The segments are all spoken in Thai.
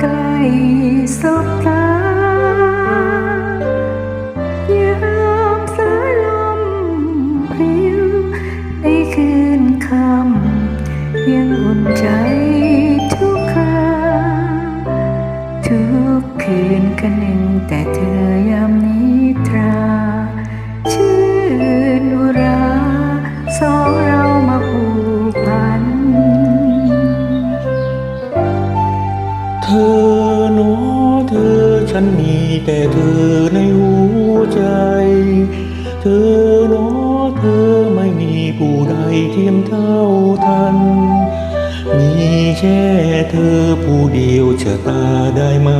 ใกล้สบตายามสายลมพริ้วในคืนคำยังอุ่นใจทุกคราทุกคืนก็หนึ่งแต่เธอยามนิทรา ฉันมีแต่เธอในหัวใจ เธอเนาะเธอไม่มีผู้ใดเทียมเท่าทัน มีแค่เธอผู้เดียวจะตาได้ไหม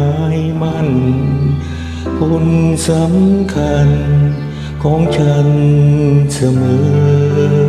มันคนสำคัญของฉันเสมอ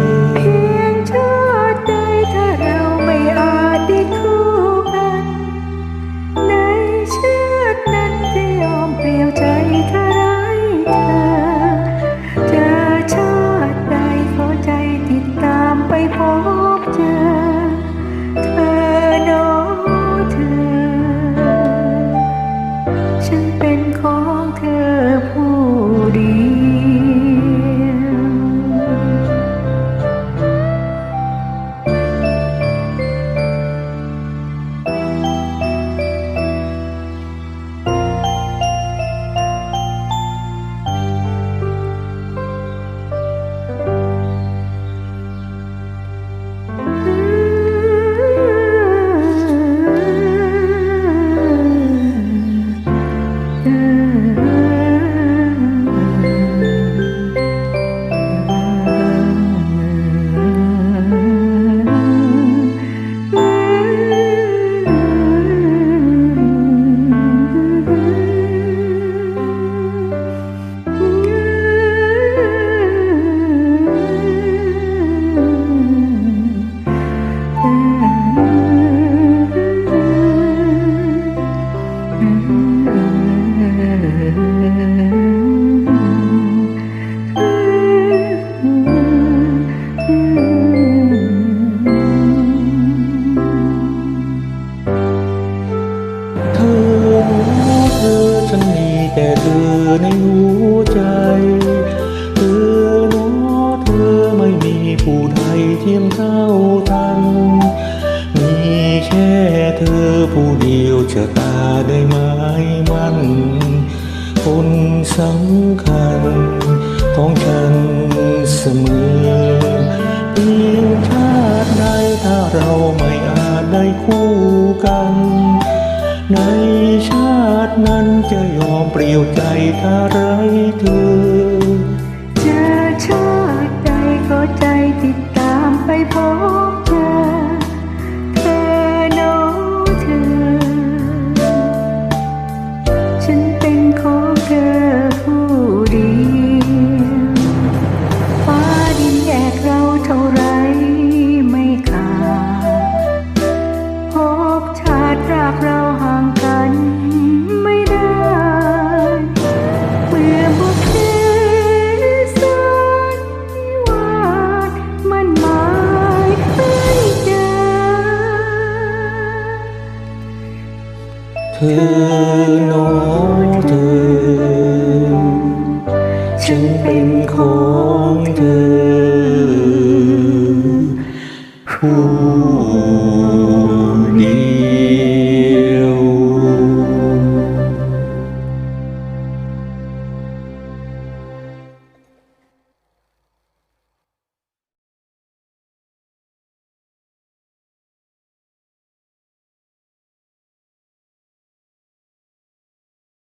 แต่เธอในหัวใจ เธอหนอเธอไม่มีผู้ใดเทียมเท่าทัน มีแค่เธอผู้เดียวจะตาได้ไหมมัน คนสำคัญของฉันาตินั้นจะยอมเปลี่ยวใจถ้าไรเธอ เธอโน้องเธอฉันเป็นของเธอผู้